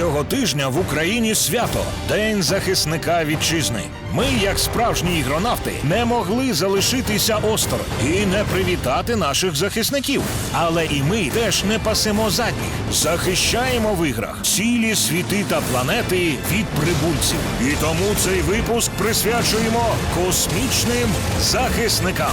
Цього тижня в Україні свято День захисника вітчизни. Ми, як справжні ігронавти, не могли залишитися осторонь і не привітати наших захисників. Але і ми теж не пасемо задніх. Захищаємо в іграх цілі світи та планети від прибульців. І тому цей випуск присвячуємо космічним захисникам.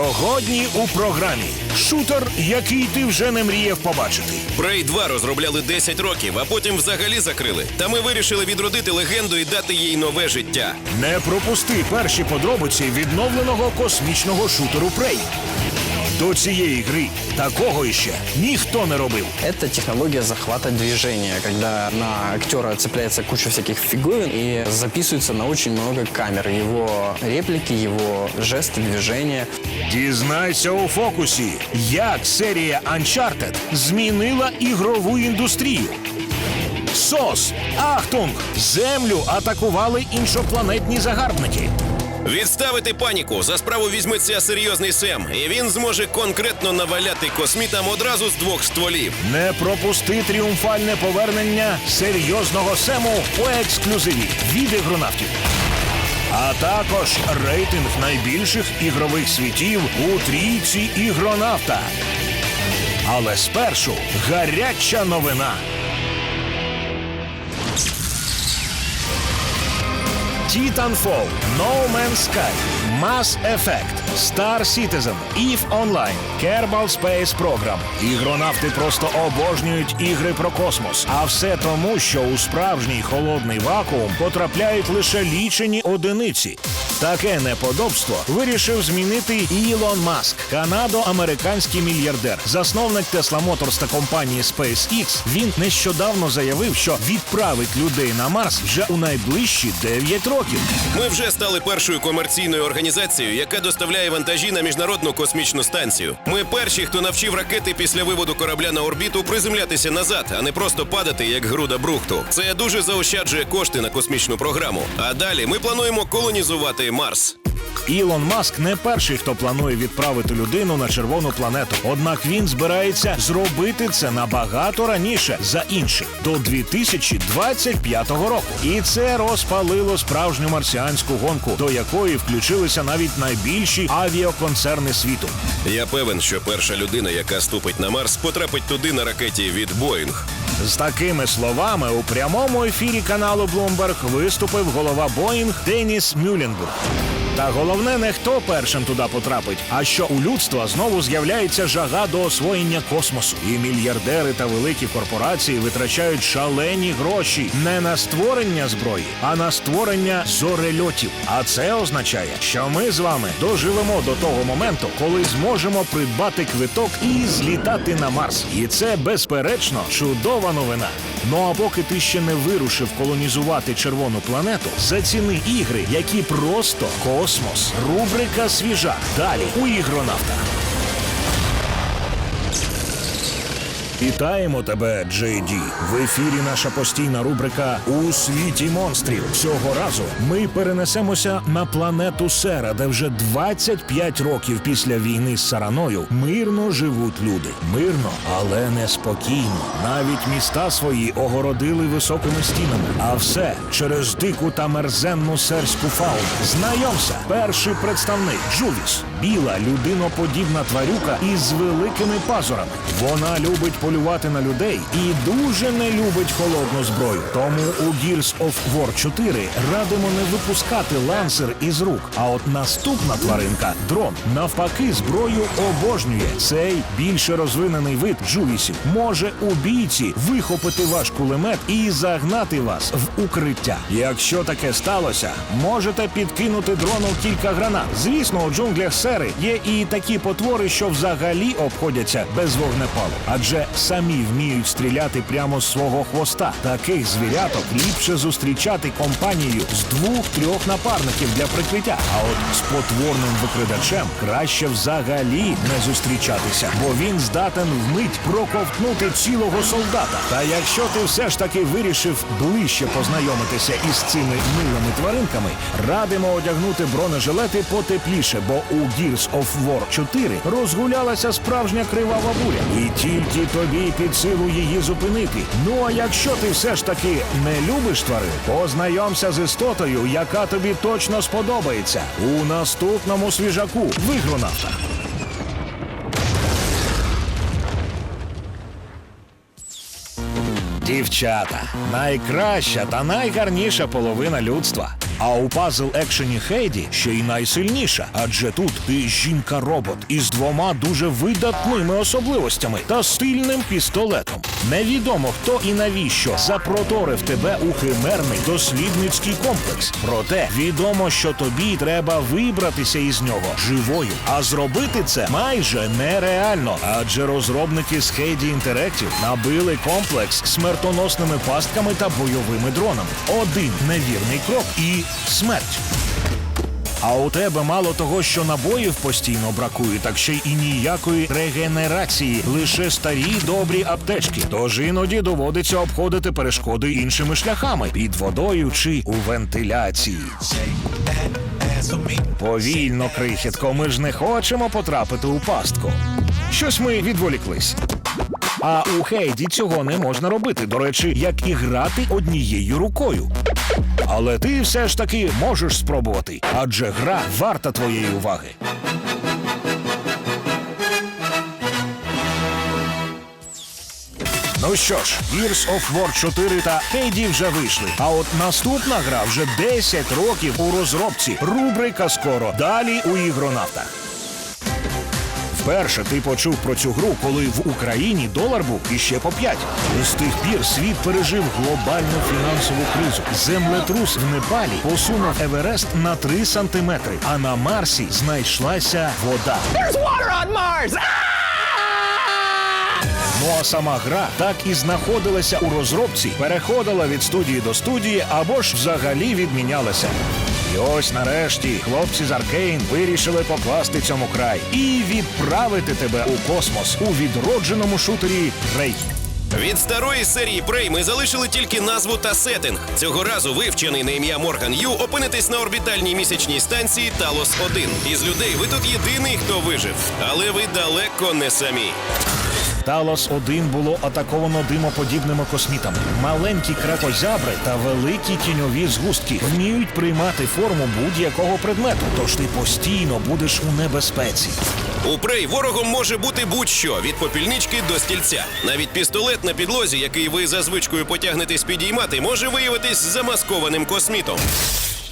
Сьогодні у програмі шутер, який ти вже не мріяв побачити. Prey 2 розробляли 10 років, а потім взагалі закрили. Та ми вирішили відродити легенду і дати їй нове життя. Не пропусти перші подробиці відновленого космічного шутеру Prey. До цієї гри такого іще ніхто не робив. Это технология захвата движения, когда на актера цепляется куча всяких фиговин и записывается на очень много камер. Его реплики, его жесты, движения. Дізнайся у фокусі, як серія Uncharted змінила ігрову індустрію. СОС, Ахтунг, землю атакували іншопланетні загарбники. Відставити паніку. За справу візьметься серйозний Сем, і він зможе конкретно наваляти космітам одразу з двох стволів. Не пропусти тріумфальне повернення серйозного сему у ексклюзиві від ігронавтів. А також рейтинг найбільших ігрових світів у трійці ігронавта. Але спершу гаряча новина. Titanfall, No Man's Sky, Mass Effect, Star Citizen, EVE Online, Kerbal Space Program. Ігронавти просто обожнюють ігри про космос. А все тому, що у справжній холодний вакуум потрапляють лише лічені одиниці. Таке неподобство вирішив змінити Ілон Маск, канадо-американський мільярдер, засновник Tesla Motors та компанії SpaceX. Він нещодавно заявив, що відправить людей на Марс вже у найближчі 9 років. Ми вже стали першою комерційною організацією, яка доставляє вантажі на міжнародну космічну станцію. Ми перші, хто навчив ракети після виводу корабля на орбіту приземлятися назад, а не просто падати як груда брухту. Це дуже заощаджує кошти на космічну програму. А далі ми плануємо колонізувати Марс. Ілон Маск не перший, хто планує відправити людину на червону планету. Однак він збирається зробити це набагато раніше за інших до 2025 року. І це розпалило справжню марсіанську гонку, до якої включилися навіть найбільші авіаконцерни світу. Я певен, що перша людина, яка ступить на Марс, потрапить туди на ракеті від Боїнг. З такими словами у прямому ефірі каналу Bloomberg виступив голова Боїнг Деніс Мюлленбург. Та головне не хто першим туди потрапить, а що у людства знову з'являється жага до освоєння космосу. І мільярдери та великі корпорації витрачають шалені гроші не на створення зброї, а на створення зорельотів. А це означає, що ми з вами доживемо до того моменту, коли зможемо придбати квиток і злітати на Марс. І це безперечно чудова новина. Ну а поки ти ще не вирушив колонізувати червону планету, заціни ігри, які просто космос. Рубрика свіжа. Далі у ігронавтах. Вітаємо тебе, Джей Ді. В ефірі наша постійна рубрика У світі монстрів. Цього разу ми перенесемося на планету Сера, де вже 25 років після війни з Сараною мирно живуть люди. Мирно, але неспокійно. Навіть міста свої огородили високими стінами. А все через дику та мерзенну серську фауну. Знайомся, перший представник Джувіс. Біла людиноподібна тварюка із великими пазурами. Вона любить полювати на людей і дуже не любить холодну зброю. Тому у Gears of War 4 радимо не випускати лансер із рук. А от наступна тваринка дрон навпаки зброю обожнює. Цей більше розвинений вид джувісів може у бійці вихопити ваш кулемет і загнати вас в укриття. Якщо таке сталося, можете підкинути дрону кілька гранат. Звісно, у джунглях сери, є і такі потвори, що взагалі обходяться без вогнепалу, адже самі вміють стріляти прямо з свого хвоста. Таких звіряток ліпше зустрічати компанією з двох-трьох напарників для прикриття. А от з потворним викрадачем краще взагалі не зустрічатися, бо він здатен вмить проковтнути цілого солдата. Та якщо ти все ж таки вирішив ближче познайомитися із цими милими тваринками, радимо одягнути бронежилети потепліше, бо у Gears of War 4 розгулялася справжня кривава буря, і тільки тобі під силу її зупинити. Ну а якщо ти все ж таки не любиш тварин, познайомся з істотою, яка тобі точно сподобається у наступному свіжаку в ігронавтах. Дівчата найкраща та найгарніша половина людства. А у пазл екшені Хейді ще й найсильніша, адже тут ти жінка-робот із двома дуже видатними особливостями та стильним пістолетом. Невідомо хто і навіщо запроторив тебе у химерний дослідницький комплекс. Проте відомо, що тобі треба вибратися із нього живою. А зробити це майже нереально, адже розробники з Хейді Interactive набили комплекс смертоносними пастками та бойовими дронами. Один невірний крок і смерть. А у тебе мало того, що набоїв постійно бракує, так ще й і ніякої регенерації, лише старі добрі аптечки. Тож іноді доводиться обходити перешкоди іншими шляхами під водою чи у вентиляції. Повільно, крихітко, ми ж не хочемо потрапити у пастку. Щось ми відволіклись. А у Хейді цього не можна робити. До речі, як і грати однією рукою. Але ти все ж таки можеш спробувати, адже гра варта твоєї уваги. Ну що ж, Gears of War 4 та Хейді вже вийшли. А от наступна гра вже 10 років у розробці. Рубрика скоро. Далі у ігронавтах. Вперше ти почув про цю гру, коли в Україні долар був іще по 5. З тих пір світ пережив глобальну фінансову кризу. Землетрус в Непалі посунув Еверест на 3 сантиметри, а на Марсі знайшлася вода. Ну а сама гра так і знаходилася у розробці, переходила від студії до студії або ж взагалі відмінялася. І ось нарешті хлопці з Аркейн вирішили покласти цьому край і відправити тебе у космос у відродженому шутері Рей. Від старої серії Prey ми залишили тільки назву та сеттинг. Цього разу ви, вчений на ім'я Морган Ю, опинитесь на орбітальній місячній станції Талос 1 Із людей ви тут єдиний, хто вижив, але ви далеко не самі. Талос 1 було атаковано димоподібними космітами. Маленькі кракозябри та великі тіньові згустки вміють приймати форму будь-якого предмету, тож ти постійно будеш у небезпеці. У Prey ворогом може бути будь-що від попільнички до стільця. Навіть пістолет на підлозі, який ви за звичкою потягнетесь підіймати, може виявитись замаскованим космітом.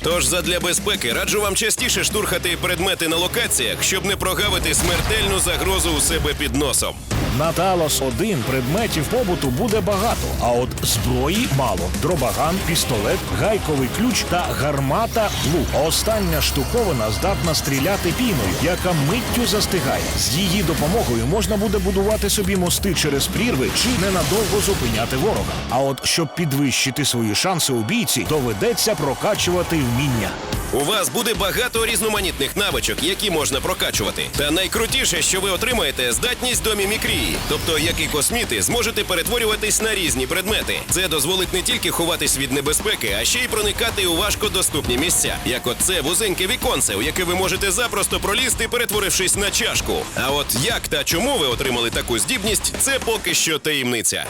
Тож задля безпеки раджу вам частіше штурхати предмети на локаціях, щоб не прогавити смертельну загрозу у себе під носом. На Талос 1 предметів побуту буде багато, а от зброї мало: дробаган, пістолет, гайковий ключ та гармата лук. Остання штуковина здатна стріляти піною, яка миттю застигає. З її допомогою можна буде будувати собі мости через прірви чи ненадовго зупиняти ворога. А от щоб підвищити свої шанси у бійці, доведеться прокачувати вміння. У вас буде багато різноманітних навичок, які можна прокачувати. Та найкрутіше, що ви отримаєте, здатність до мімікрії. Тобто, як і косміти, зможете перетворюватись на різні предмети. Це дозволить не тільки ховатись від небезпеки, а ще й проникати у важкодоступні місця. Як от це вузеньке віконце, у яке ви можете запросто пролізти, перетворившись на чашку. А от як та чому ви отримали таку здібність, це поки що таємниця.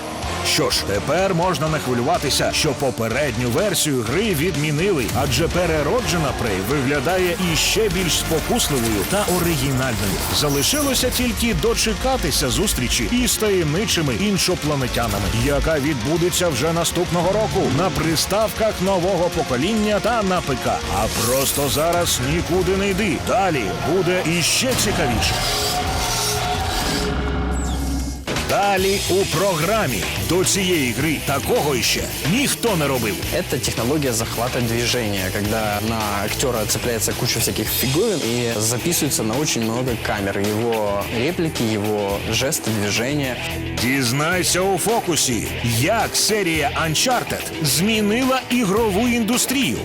Що ж, тепер можна не хвилюватися, що попередню версію гри відмінили, адже перероджена Prey виглядає іще більш спокусливою та оригінальною. Залишилося тільки дочекатися зустрічі із таємничими іншопланетянами, яка відбудеться вже наступного року на приставках нового покоління та на ПК. А просто зараз нікуди не йди. Далі буде іще цікавіше. Далі у програмі до цієї гри такого іще ніхто не робив. Это технология захвата движения, когда на актера цепляется куча всяких фиговин и записывается на очень много камер. Его реплики, его жесты, движения. Дізнайся у фокусі, як серія Uncharted змінила ігрову індустрію.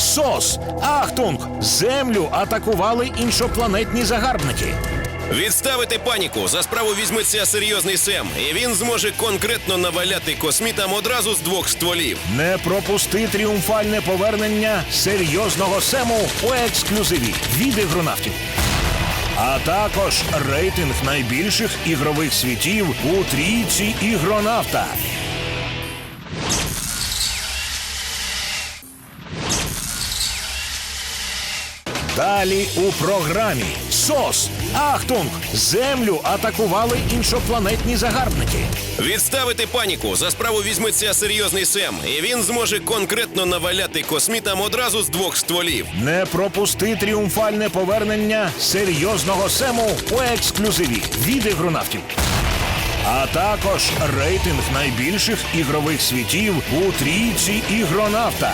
СОС, Ахтунг, землю атакували іншопланетні загарбники. Відставити паніку за справу візьметься серйозний Сем, і він зможе конкретно наваляти космітам одразу з двох стволів. Не пропусти тріумфальне повернення серйозного сему у ексклюзиві від ігронавтів. А також рейтинг найбільших ігрових світів у трійці ігронавта. Далі у програмі СОС Ахтунг землю атакували іншопланетні загарбники. Відставити паніку за справу візьметься серйозний Сем, і він зможе конкретно наваляти космітам одразу з двох стволів. Не пропусти тріумфальне повернення серйозного сему у ексклюзиві від ігронавтів. А також рейтинг найбільших ігрових світів у трійці ігронавта.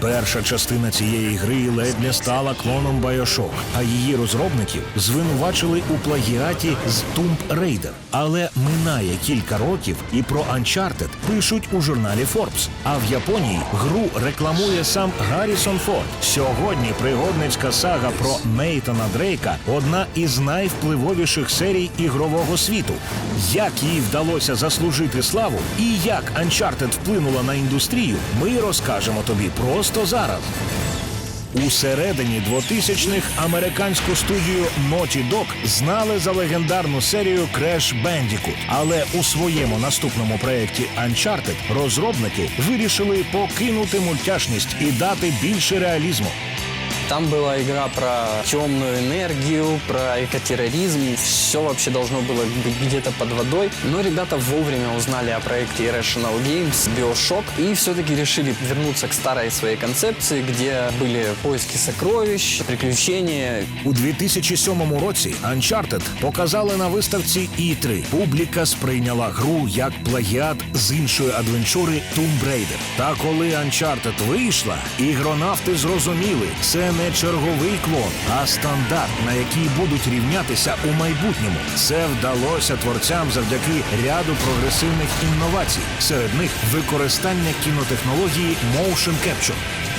Перша частина цієї гри ледь не стала клоном Bioshock, а її розробників звинувачили у плагіаті з Tomb Raider. Але минає кілька років, і про Uncharted пишуть у журналі Forbes. А в Японії гру рекламує сам Гаррісон Форд. Сьогодні пригодницька сага про Нейтана Дрейка одна із найвпливовіших серій ігрового світу. Як їй вдалося заслужити славу і як Uncharted вплинула на індустрію, ми розкажемо тобі просто зараз. У середині 2000-х американську студію Naughty Dog знали за легендарну серію Crash Bandicoot. Але у своєму наступному проєкті Uncharted розробники вирішили покинути мультяшність і дати більше реалізму. Там была игра про темную энергию, про экотерроризм. Все вообще должно было быть где-то под водой. Но ребята вовремя узнали о проекте Irrational Games, Bioshock, и все-таки решили вернуться к старой своей концепции, где были поиски сокровищ, приключения. У 2007 році Uncharted показали на виставці E3. Публіка сприйняла гру як плагіат з іншої адвенчури Tomb Raider. Та коли Uncharted вийшла, ігронавти зрозуміли, це не черговий клон, а стандарт, на який будуть рівнятися у майбутньому. Це вдалося творцям завдяки ряду прогресивних інновацій. Серед них використання кінотехнології Motion Capture.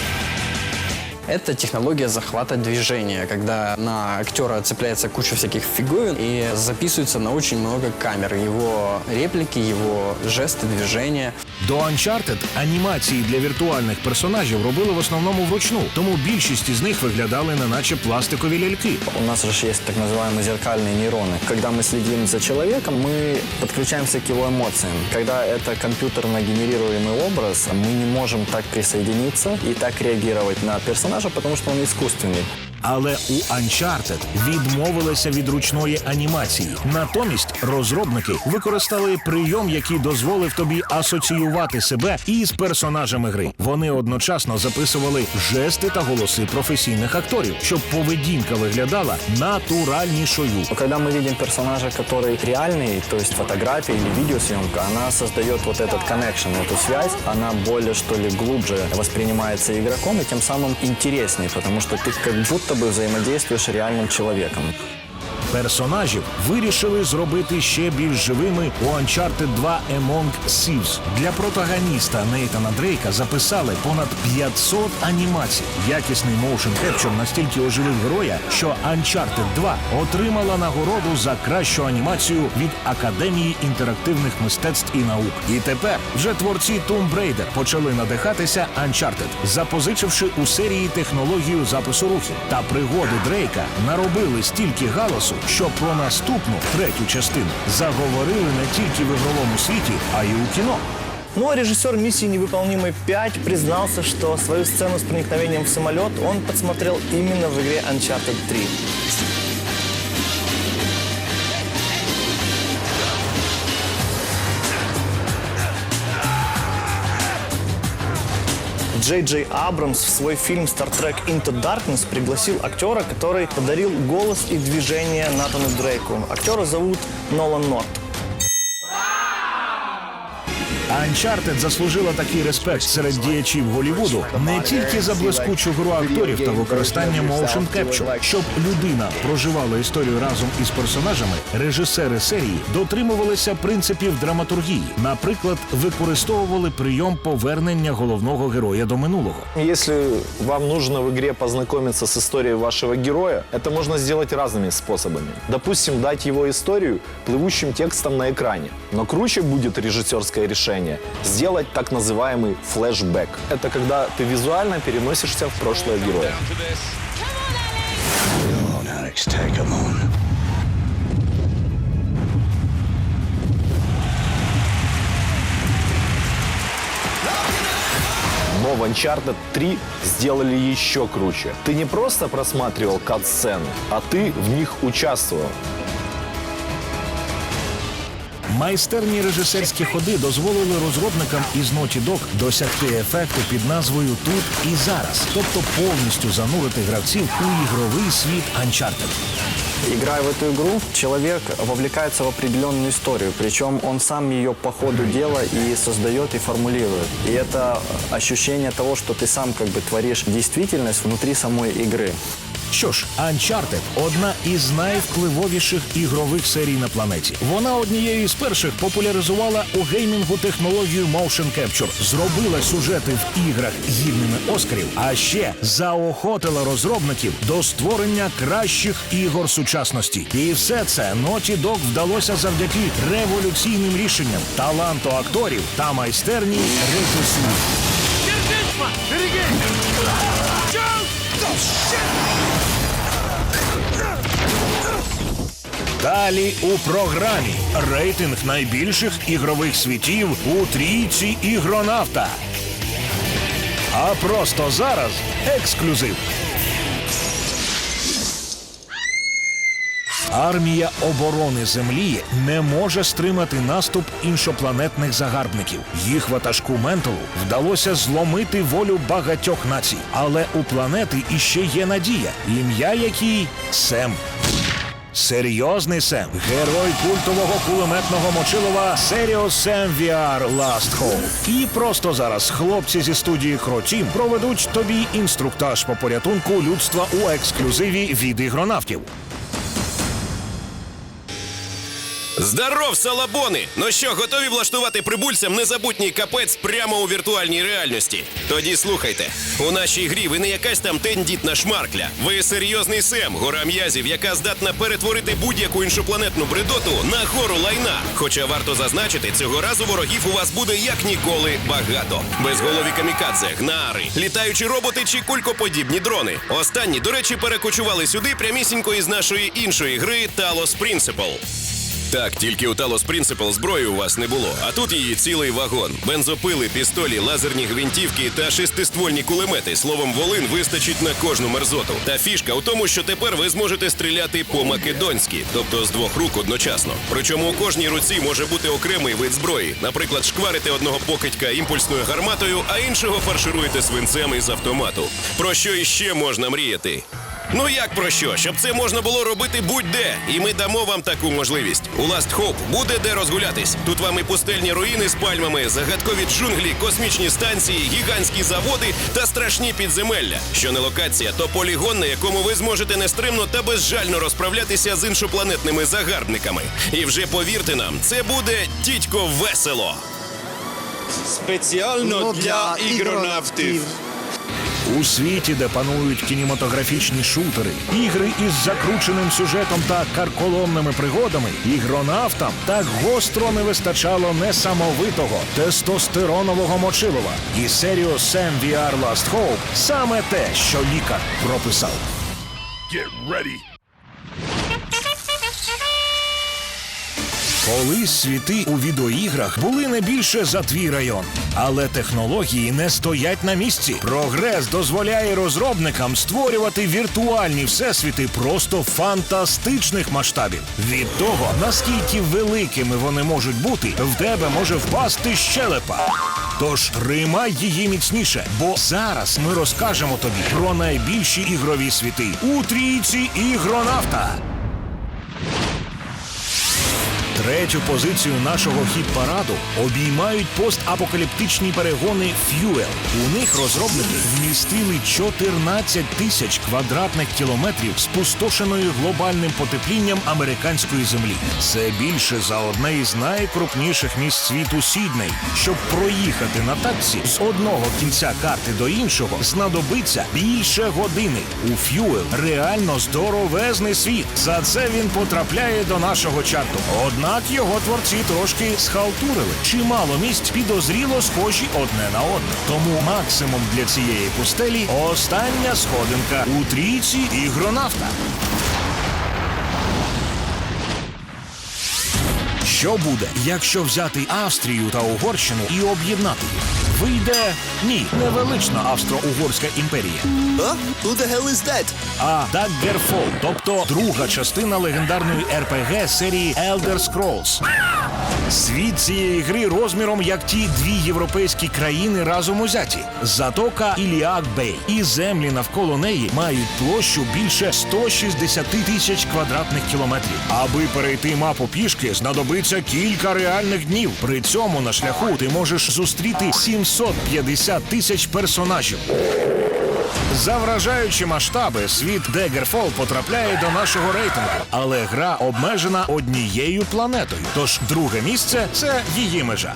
Это технология захвата движения, когда на актера цепляется куча всяких фиговин и записывается на очень много камер. Его реплики, его жесты, движения. До Uncharted анімації для віртуальних персонажів робили в основному вручну, тому більшість із них виглядали не наче пластикові ляльки. У нас же есть так называемые зеркальные нейроны. Когда мы следим за человеком, мы подключаемся к его эмоциям. Когда это компьютерно генерируемый образ, мы не можем так присоединиться и так реагировать на персонажа, потому что он искусственный. Але у Uncharted відмовилися від ручної анімації. Натомість розробники використали прийом, який дозволив тобі асоціювати себе із персонажами гри. Вони одночасно записували жести та голоси професійних акторів, щоб поведінка виглядала натуральнішою. Но когда мы видим персонажа, который реальный, то есть фотография или видеосъемка, она создает вот этот connection, эту связь, она более, что ли, глубже воспринимается игроком и тем самым интереснее, потому что ты как будто бы взаимодействуешь реальным человеком. Персонажів вирішили зробити ще більш живими у Uncharted 2 Among Thieves. Для протагоніста Нейтана Дрейка записали понад 500 анімацій. Якісний motion capture настільки оживив героя, що Uncharted 2 отримала нагороду за кращу анімацію від Академії інтерактивних мистецтв і наук. І тепер вже творці Tomb Raider почали надихатися Uncharted, запозичивши у серії технологію запису рухів. Та пригоди Дрейка наробили стільки галасу, що про наступну третю частину заговорили не тільки в ігровому світі, а й у кіно. Ну а режиссер «Миссии невыполнимой 5» признался, что свою сцену с проникновением в самолет он подсмотрел именно в игре Uncharted 3. Джей Джей Абрамс в свой фильм Star Trek Into Darkness пригласил актера, который подарил голос и движение Натану Дрейку. Актера зовут Нолан Норт. Uncharted заслужила такий респект серед діячів Голлівуду не тільки за блискучу гру акторів та використання motion capture. Щоб людина проживала історію разом із персонажами, режисери серії дотримувалися принципів драматургії. Наприклад, використовували прийом повернення головного героя до минулого. Если вам нужно в игре познакомиться с историей вашего героя, это можно сделать разными способами. Допустим, дать его историю плывущим текстом на экране. Но круче будет режиссерское Решение сделать так называемый флешбэк. Это когда ты визуально переносишься в прошлое героя. Но в Uncharted 3 сделали еще круче. Ты не просто просматривал кат-сцены, а ты в них участвовал. Майстерні режисерські ходи дозволили розробникам із Naughty Dog досягти ефекту під назвою Тут і зараз, тобто повністю занурити гравців у ігровий світ Uncharted. Играя в эту игру, человек вовлекается в определенную историю, причем он сам ее по ходу дела и создает, и формулирует. И это ощущение того, что ты сам как бы творишь действительность внутри самой игры. Що ж, Uncharted – одна із найвпливовіших ігрових серій на планеті. Вона однією з перших популяризувала у геймінгу технологію Motion Capture, зробила сюжети в іграх гідними Оскарів, а ще заохотила розробників до створення кращих ігор сучасності. І все це Naughty Dog вдалося завдяки революційним рішенням, таланту акторів та майстерній режисурі. Далі у програмі рейтинг найбільших ігрових світів у трійці ігронавта. А просто зараз ексклюзив. Армія оборони Землі не може стримати наступ іншопланетних загарбників. Їх ватажку Менталу вдалося зломити волю багатьох націй. Але у планети іще є надія, ім'я якій Сем. Серйозний Сем, герой культового кулеметного мочилова Серіо Сем VR Last Hope. І просто зараз хлопці зі студії Хротім проведуть тобі інструктаж по порятунку людства у ексклюзиві від ігронавтів. Здоров, салабони! Ну що, готові влаштувати прибульцям незабутній капець прямо у віртуальній реальності? Тоді слухайте. У нашій грі ви не якась там тендітна шмаркля. Ви серйозний Сем, гора м'язів, яка здатна перетворити будь-яку іншопланетну бредоту на гору лайна. Хоча варто зазначити, цього разу ворогів у вас буде як ніколи багато. Безголові камікадзе, гнари, літаючі роботи чи кулькоподібні дрони. Останні, до речі, перекочували сюди прямісінько із нашої іншої гри Talos Principle. Так, тільки у Talos Principle зброї у вас не було, а тут її цілий вагон. Бензопили, пістолі, лазерні гвинтівки та шестиствольні кулемети. Словом, волин вистачить на кожну мерзоту. Та фішка у тому, що тепер ви зможете стріляти по-македонськи, тобто з двох рук одночасно. Причому у кожній руці може бути окремий вид зброї. Наприклад, шкварите одного покидька імпульсною гарматою, а іншого фаршируєте свинцем із автомату. Про що іще можна мріяти? Ну як про що? Щоб це можна було робити будь-де, і ми дамо вам таку можливість. У Last Hope буде де розгулятись. Тут вам і пустельні руїни з пальмами, загадкові джунглі, космічні станції, гігантські заводи та страшні підземелля. Що не локація, то полігон, на якому ви зможете нестримно та безжально розправлятися з іншопланетними загарбниками. І вже повірте нам, це буде дідько весело. Спеціально для ігронавтів. У світі, де панують кінематографічні шутери, ігри із закрученим сюжетом та карколомними пригодами, ігронавтам так гостро не вистачало несамовитого тестостеронового мочилова. І серію Sam VR Last Hope саме те, що лікар прописав. Колись світи у відеоіграх були не більше за твій район, але технології не стоять на місці. Прогрес дозволяє розробникам створювати віртуальні всесвіти просто фантастичних масштабів. Від того, наскільки великими вони можуть бути, в тебе може впасти щелепа. Тож тримай її міцніше, бо зараз ми розкажемо тобі про найбільші ігрові світи у трійці ігронавта. Третю позицію нашого хіт-параду обіймають постапокаліптичні перегони Fuel. У них розробники вмістили 14 тисяч квадратних кілометрів спустошеної глобальним потеплінням американської землі. Це більше за одне із найкрупніших міст світу Сідней. Щоб проїхати на таксі з одного кінця карти до іншого, знадобиться більше години. У Fuel реально здоровезний світ. За це він потрапляє до нашого чарту. Однак його творці трошки схалтурили. Чимало місць підозріло схожі одне на одне. Тому максимум для цієї пустелі остання сходинка у трійці ігронавта. Що буде, якщо взяти Австрію та Угорщину і об'єднати їх? Вийде ні, невелична Австро-Угорська імперія, Huh? Who the hell is that? а Daggerfall, тобто друга частина легендарної РПГ серії Elder Scrolls. Світ цієї гри розміром як ті дві європейські країни разом узяті. Затока Іліак Бей і землі навколо неї мають площу більше 160 тисяч квадратних кілометрів. Аби перейти мапу пішки, знадобиться кілька реальних днів. При цьому на шляху ти можеш зустріти 750 тисяч персонажів. За вражаючі масштаби світ Дегерфол потрапляє до нашого рейтингу, але гра обмежена однією планетою. Тож друге місце це її межа.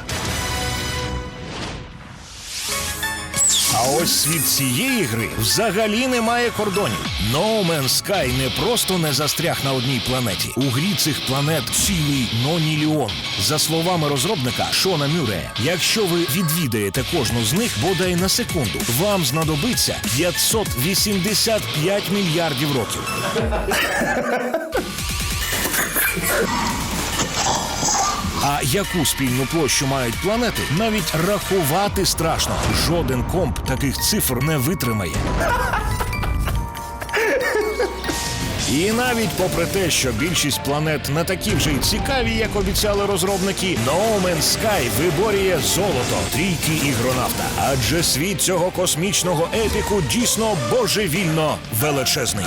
А ось світ цієї гри взагалі не має кордонів. No Man's Sky не просто не застряг на одній планеті. У грі цих планет цілий ноніліон. За словами розробника Шона Мюрея, якщо ви відвідаєте кожну з них бодай на секунду, вам знадобиться 585 мільярдів років. А яку спільну площу мають планети, навіть рахувати страшно. Жоден комп таких цифр не витримає. І навіть попри те, що більшість планет не такі вже й цікаві, як обіцяли розробники, No Man's Sky виборює золото трійки ігронавта. Адже світ цього космічного епіку дійсно божевільно величезний.